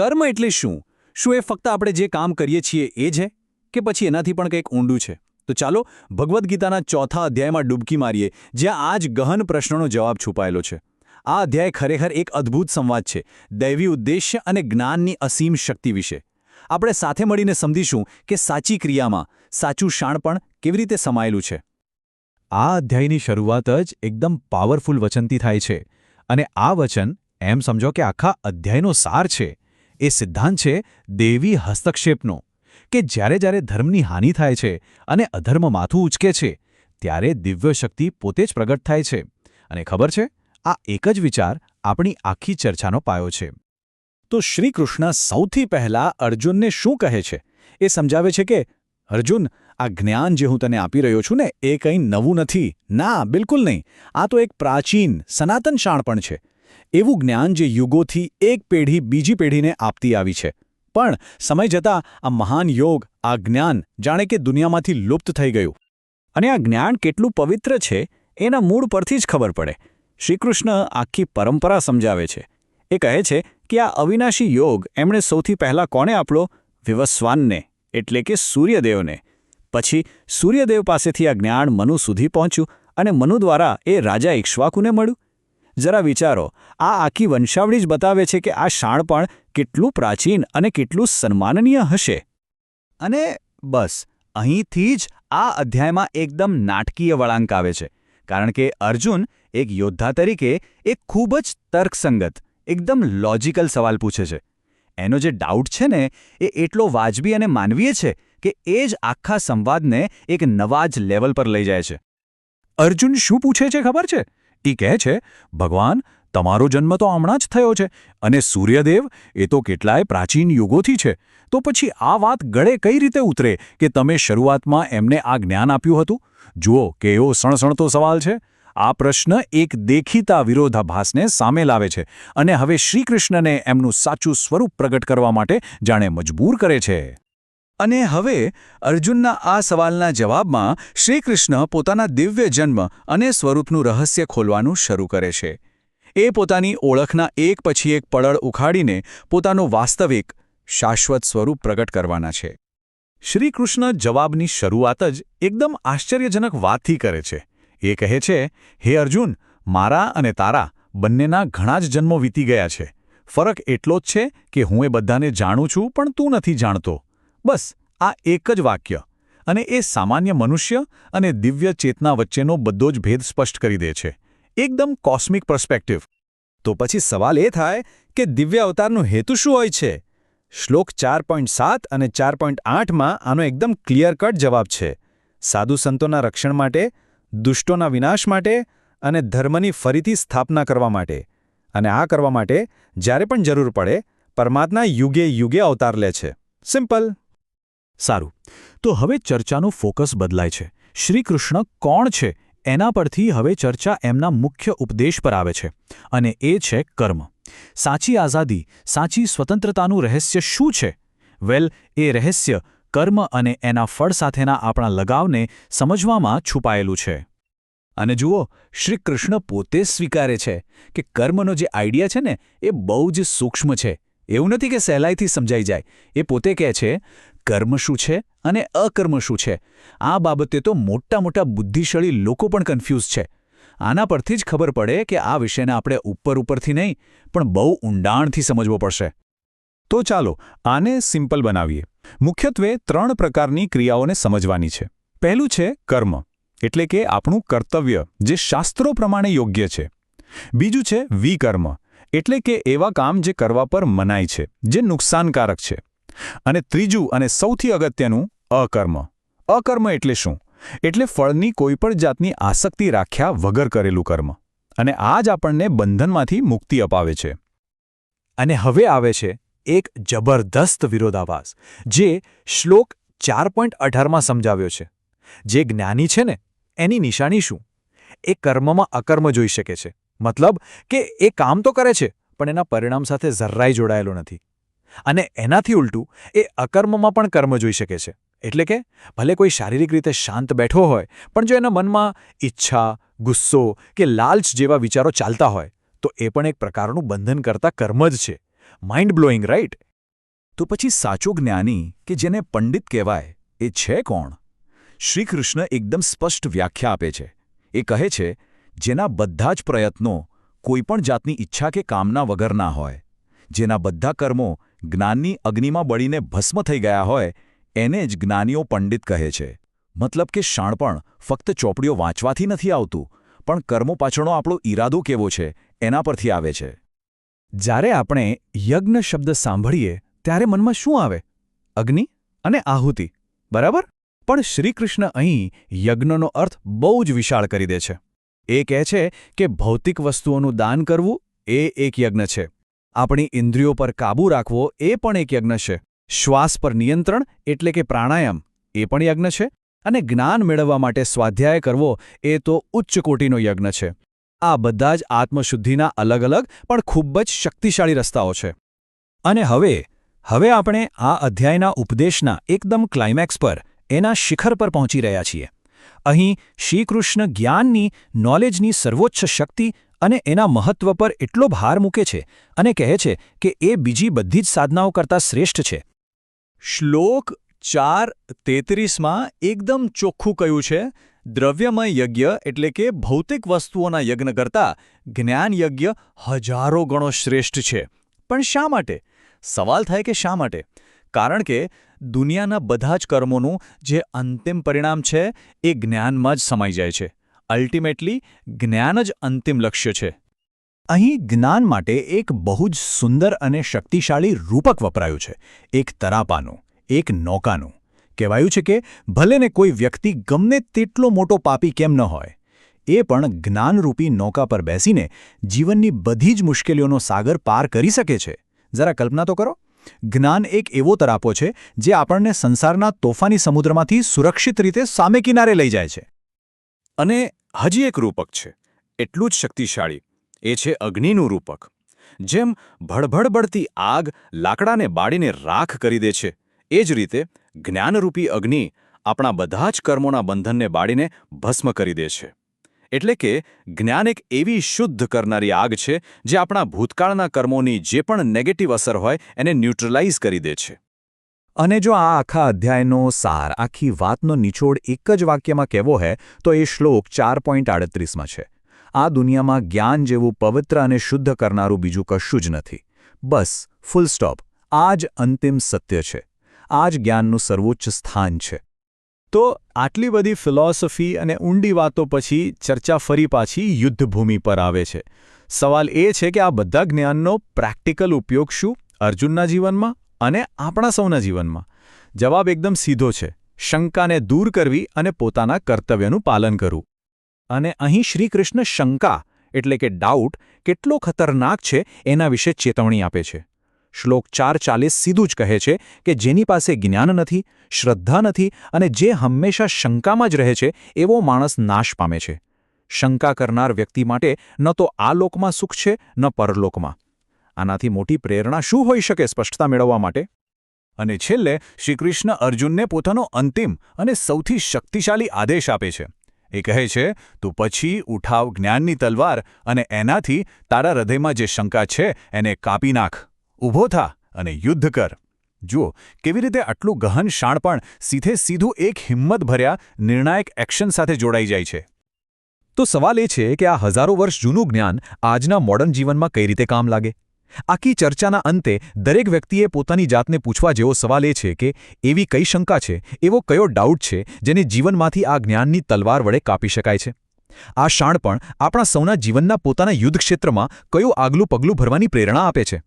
કર્મ એટલે શું? શું એ ફક્ત આપણે જે કામ કરીએ છીએ એ છે કે પછી એનાથી પણ કંઈક ઊંડું છે? તો ચાલો ભગવદ્ ગીતાના ચોથા અધ્યાયમાં ડૂબકી મારીએ, જ્યાં આ જ ગહન પ્રશ્નનો જવાબ છુપાયેલો છે. આ અધ્યાય ખરેખર એક અદ્ભુત સંવાદ છે, દૈવી ઉદ્દેશ્ય અને જ્ઞાનની અસીમ શક્તિ વિશે. આપણે સાથે મળીને સમજીશું કે સાચી ક્રિયામાં સાચું શાણપણ કેવી રીતે સમાયેલું છે. આ અધ્યાયની શરૂઆત જ એકદમ પાવરફુલ વચનથી થાય છે. અને આ વચન, એમ સમજો કે આખા અધ્યાયનો સાર છે. એ સિદ્ધાંત છે દેવી હસ્તક્ષેપનો, કે જ્યારે જ્યારે ધર્મની હાનિ થાય છે અને અધર્મ માથું ઉચકે છે, ત્યારે દિવ્ય શક્તિ પોતે જ પ્રગટ થાય છે. અને ખબર છે? આ એક જ વિચાર આપણી આખી ચર્ચાનો પાયો છે. તો શ્રી કૃષ્ણ સૌથી પહેલા અર્જુનને શું કહે છે? એ સમજાવે છે કે, અર્જુન, આ જ્ઞાન જે હું તને આપી રહ્યો છું ને, એ કંઈ નવું નથી. ના, બિલકુલ નહીં. આ તો એક પ્રાચીન, સનાતન શાણપણ છે. એવું જ્ઞાન જે યુગોથી એક પેઢી બીજી પેઢીને આપતી આવી છે. પણ સમય જતાં આ મહાન યોગ, આ જ્ઞાન જાણે કે દુનિયામાંથી લુપ્ત થઈ ગયું. અને આ જ્ઞાન કેટલું પવિત્ર છે એના મૂળ પરથી જ ખબર પડે. શ્રીકૃષ્ણ આખી પરંપરા સમજાવે છે. એ કહે છે કે આ અવિનાશી યોગ એમણે સૌથી પહેલાં કોણે આપણો? વિવસ્વાનને, એટલે કે સૂર્યદેવને. પછી સૂર્યદેવ પાસેથી આ જ્ઞાન મનુ સુધી પહોંચ્યું અને મનુ દ્વારા એ રાજા ઇક્ષ્વાકુને મળ્યું. જરા વિચારો, આ આખી વંશાવળી જ બતાવે છે કે આ શાણપણ કેટલું પ્રાચીન અને કેટલું સન્માનનીય હશે. અને બસ, અહીંથી જ આ અધ્યાયમાં એકદમ નાટકીય વળાંક આવે છે, કારણ કે અર્જુન એક યોદ્ધા તરીકે એક ખૂબ જ તર્કસંગત, એકદમ લોજિકલ સવાલ પૂછે છે. એનો જે ડાઉટ છે ને, એ એટલો વાજબી અને માનવીય છે કે એ જ આખા સંવાદને એક નવા જ લેવલ પર લઈ જાય છે. અર્જુન શું પૂછે છે ખબર છે? એ કહે છે, ભગવાન, તમારો જન્મ તો હમણાં જ થયો છે અને સૂર્યદેવ એ તો કેટલાય પ્રાચીન યુગોથી છે. તો પછી આ વાત ગળે કઈ રીતે ઉતરે કે તમે શરૂઆતમાં એમને આ જ્ઞાન આપ્યું હતું? જુઓ કે એવો સણસણતો સવાલ છે. આ પ્રશ્ન એક દેખીતા વિરોધાભાસને સામે લાવે છે અને હવે શ્રીકૃષ્ણને એમનું સાચું સ્વરૂપ પ્રગટ કરવા માટે જાણે મજબૂર કરે છે. અને હવે અર્જુનના આ સવાલના જવાબમાં શ્રીકૃષ્ણ પોતાના દિવ્ય જન્મ અને સ્વરૂપનું રહસ્ય ખોલવાનું શરૂ કરે છે. એ પોતાની ઓળખના એક પછી એક પડળ ઉખાડીને પોતાનું વાસ્તવિક, શાશ્વત સ્વરૂપ પ્રગટ કરવાના છે. શ્રીકૃષ્ણ જવાબની શરૂઆત જ એકદમ આશ્ચર્યજનક વાતથી કરે છે. એ કહે છે, હે અર્જુન, મારા અને તારા બંનેના ઘણા જ જન્મો વીતી ગયા છે. ફરક એટલો જ છે કે હું એ બધાને જાણું છું, પણ તું નથી જાણતો. બસ, આ એક જ વાક્ય. અને એ સામાન્ય મનુષ્ય અને દિવ્ય ચેતના વચ્ચેનો બધો જ ભેદ સ્પષ્ટ કરી દે છે. એકદમ કોસ્મિક પર્સ્પેક્ટિવ તો પછી સવાલ એ થાય કે દિવ્ય અવતારનો હેતુ શું હોય છે? શ્લોક ચાર અને ચાર આઠમાં આનો એકદમ ક્લિયર કટ જવાબ છે. સાધુ સંતોના રક્ષણ માટે, દુષ્ટોના વિનાશ માટે અને ધર્મની ફરીથી સ્થાપના કરવા માટે. અને આ કરવા માટે જ્યારે પણ જરૂર પડે, પરમાત્મા યુગે યુગે અવતાર લે છે. સિમ્પલ. સારું. તો હવે ચર્ચાનું ફોકસ બદલાય છે. શ્રીકૃષ્ણ કોણ છે એના પરથી હવે ચર્ચા એમના મુખ્ય ઉપદેશ પર આવે છે અને એ છે કર્મ. સાચી આઝાદી, સાચી સ્વતંત્રતાનું રહસ્ય શું છે? વેલ, એ રહસ્ય કર્મ અને એના ફળ સાથેના આપણા લગાવને સમજવામાં છુપાયેલું છે. અને જુઓ શ્રી કૃષ્ણ પોતે સ્વીકારે છે કે કર્મનો જે આઈડિયા છે ને, એ બહુ જ સૂક્ષ્મ છે. એવું નથી કે સહેલાઈથી સમજાઈ જાય. એ પોતે કહે છે કર્મ શું છે અને અકર્મ શું છે? આ બાબતે તો મોટા મોટા બુદ્ધિશાળી લોકો પણ કન્ફ્યુઝ છે. આના પરથી જ ખબર પડે કે આ વિષયને આપણે ઉપર ઉપરથી નહીં, પણ બહુ ઊંડાણથી સમજવો પડશે. તો ચાલો, આને સિમ્પલ બનાવીએ. મુખ્યત્વે ત્રણ પ્રકારની ક્રિયાઓને સમજવાની છે. પહેલું છે કર્મ, એટલે કે આપણું કર્તવ્ય, જે શાસ્ત્રો પ્રમાણે યોગ્ય છે. બીજું છે વિકર્મ, એટલે કે એવા કામ જે કરવા પર મનાય છે, જે નુકસાનકારક છે. અને ત્રીજું અને સૌથી અગત્યનું, અકર્મ. અકર્મ એટલે શું? એટલે ફળની કોઈપણ જાતની આસક્તિ રાખ્યા વગર કરેલું કર્મ. અને આ જ આપણને બંધનમાંથી મુક્તિ અપાવે છે. અને હવે આવે છે એક જબરદસ્ત વિરોધાભાસ, જે શ્લોક ચાર પોઈન્ટ અઢારમાં સમજાવ્યો છે. જે જ્ઞાની છે ને, એની નિશાની શું? એ કર્મમાં અકર્મ જોઈ શકે છે. મતલબ કે એ કામ તો કરે છે, પણ એના પરિણામ સાથે જરાય જોડાયેલો નથી. અને એનાથી ઉલટું, એ અકર્મમાં પણ કર્મ જોઈ શકે છે. એટલે કે, ભલે કોઈ શારીરિક રીતે શાંત બેઠો હોય, પણ જો એના મનમાં ઈચ્છા, ગુસ્સો કે લાલચ જેવા વિચારો ચાલતા હોય, તો એ પણ એક પ્રકારનું બંધન કરતા કર્મ જ છે. માઇન્ડ બ્લોઈંગ રાઈટ તો પછી સાચો જ્ઞાની કે જેને પંડિત કહેવાય, એ છે કોણ? શ્રીકૃષ્ણ એકદમ સ્પષ્ટ વ્યાખ્યા આપે છે. એ કહે છે, જેના બધા જ પ્રયત્નો કોઈપણ જાતની ઈચ્છા કે કામના વગરના હોય, જેના બધા કર્મો જ્ઞાનની અગ્નિમાં બળીને ભસ્મ થઈ ગયા હોય, એને જ જ્ઞાનીઓ પંડિત કહે છે. મતલબ કે શાણપણ ફક્ત ચોપડીઓ વાંચવાથી નથી આવતું, પણ કર્મો પાછળનો આપણો ઈરાદો કેવો છે, એના પરથી આવે છે. જ્યારે આપણે યજ્ઞ શબ્દ સાંભળીએ, ત્યારે મનમાં શું આવે? અગ્નિ અને આહુતિ, બરાબર? પણ શ્રીકૃષ્ણ અહીં યજ્ઞનો અર્થ બહુ જ વિશાળ કરી દે છે. એ કહે છે કે ભૌતિક વસ્તુઓનું દાન કરવું એ એક યજ્ઞ છે. આપણી ઇન્દ્રિયો પર કાબૂ રાખવો એ પણ એક યજ્ઞ છે. શ્વાસ પર નિયંત્રણ એટલે કે પ્રાણાયામ એ પણ યજ્ઞ છે અને જ્ઞાન મેળવવા માટે સ્વાધ્યાય કરવો એ તો ઉચ્ચ કોટીનો યજ્ઞ છે. આ બધા જ આત્મશુદ્ધિના અલગ અલગ પણ ખૂબ જ શક્તિશાળી રસ્તાઓ છે. અને હવે હવે આપણે આ અધ્યાયના ઉપદેશના એકદમ ક્લાઇમેક્સ પર, એના શિખર પર પહોંચી રહ્યા છીએ. અહીં શ્રીકૃષ્ણ જ્ઞાનની નોલેજની સર્વોચ્ચ શક્તિ અને એના મહત્વ પર એટલો ભાર મૂકે છે અને કહે છે કે એ બીજી બધી જ સાધનાઓ કરતાં શ્રેષ્ઠ છે. શ્લોક ચાર તેત્રીસમાં એકદમ ચોખ્ખું કહ્યું છે, દ્રવ્યમય યજ્ઞ એટલે કે ભૌતિક વસ્તુઓના યજ્ઞ કરતાં જ્ઞાન યજ્ઞ હજારો ગણો શ્રેષ્ઠ છે. પણ શા માટે? સવાલ થાય કે શા માટે? કારણ કે દુનિયાના બધા જ કર્મોનું જે અંતિમ પરિણામ છે એ જ્ઞાનમાં જ સમાઈ જાય છે. અલ્ટિમેટલી જ્ઞાન જ અંતિમ લક્ષ્ય છે. અહીં જ્ઞાન માટે એક બહુ જ સુંદર અને શક્તિશાળી રૂપક વપરાયું છે. એક તરાપાનું, એક નૌકાનું. કહેવાયું છે કે ભલેને કોઈ વ્યક્તિ ગમે તેટલો મોટો પાપી કેમ ન હોય, એ પણ જ્ઞાનરૂપી નૌકા પર બેસીને જીવનની બધી જ મુશ્કેલીઓનો સાગર પાર કરી શકે છે. જરા કલ્પના તો કરો. જ્ઞાન એક એવો તરાપો છે જે આપણને સંસારના તોફાની સમુદ્રમાંથી સુરક્ષિત રીતે સામે કિનારે લઈ જાય છે. અને હજી એક રૂપક છે. એટલું જ શક્તિશાળી. એ છે અગ્નિનું રૂપક. જેમ ભડભડબડતી આગ લાકડાને બાળીને રાખ કરી દે છે, એ જ રીતે જ્ઞાનરૂપી અગ્નિ આપણા બધા જ કર્મોના બંધનને બાળીને ભસ્મ કરી દે છે. એટલે કે જ્ઞાન એક એવી શુદ્ધ કરનારી આગ છે જે આપણા ભૂતકાળના કર્મોની જે પણ નેગેટિવ અસર હોય એને ન્યુટ્રલાઇઝ કરી દે છે. અને જો આ આખા અધ્યાયનો સાર, આખી વાતનો નિચોડ એક જ વાક્યમાં કહેવો હે, તો એ શ્લોક ચાર પોઈન્ટ આડત્રીસમાં છે. આ દુનિયામાં જ્ઞાન જેવું પવિત્ર અને શુદ્ધ કરનારું બીજું કશું જ નથી. બસ, ફૂલ સ્ટોપ. આ જ અંતિમ સત્ય છે. આ જ જ્ઞાનનું સર્વોચ્ચ સ્થાન છે. તો આટલી બધી ફિલોસોફી અને ઊંડી વાતો પછી ચર્ચા ફરી પાછી યુદ્ધભૂમિ પર આવે છે. સવાલ એ છે કે આ બધા જ્ઞાનનો પ્રેક્ટિકલ ઉપયોગ શું અર્જુનના જીવનમાં? અને આપણા સૌના જીવનમાં. જવાબ એકદમ સીધો છે. શંકાને દૂર કરવી અને પોતાના કર્તવ્યનું પાલન કરવું. અને અહીં શ્રીકૃષ્ણ શંકા, એટલે કે ડાઉટ કેટલો ખતરનાક છે એના વિશે ચેતવણી આપે છે. શ્લોક ચાર ચાલીસ સીધું જ કહે છે કે જેની પાસે જ્ઞાન નથી, શ્રદ્ધા નથી અને જે હંમેશા શંકામાં જ રહે છે, એવો માણસ નાશ પામે છે. શંકા કરનાર વ્યક્તિ માટે ન તો આ લોકમાં સુખ છે, ન પરલોકમાં. આનાથી મોટી પ્રેરણા શું હોઈ શકે સ્પષ્ટતા મેળવવા માટે? અને છેલ્લે, શ્રીકૃષ્ણ અર્જુનને પોતાનો અંતિમ અને સૌથી શક્તિશાળી આદેશ આપે છે. એ કહે છે, તું પછી ઉઠાવ જ્ઞાનની તલવાર અને એનાથી તારા હૃદયમાં જે શંકા છે એને કાપી નાખ. ઊભો થા અને યુદ્ધ કર. જુઓ, કેવી રીતે આટલું ગહન શાણપણ સીધે સીધું એક હિંમતભર્યા નિર્ણાયક એક્શન સાથે જોડાઈ જાય છે. તો સવાલ એ છે કે આ હજારો વર્ષ જૂનું જ્ઞાન આજના મોડર્ન જીવનમાં કઈ રીતે કામ લાગે? આખી ચર્ચાના અંતે દરેક વ્યક્તિએ પોતાની જાતને પૂછવા જેવો સવાલ એ છે કે, એવી કઈ શંકા છે, એવો કયો ડાઉટ છે, જેને જીવનમાંથી આ જ્ઞાનની તલવાર વડે કાપી શકાય છે? આ શાણપણ આપણા સૌના જીવનના પોતાના યુદ્ધ ક્ષેત્રમાં કયું આગલું પગલું ભરવાની પ્રેરણા આપે છે?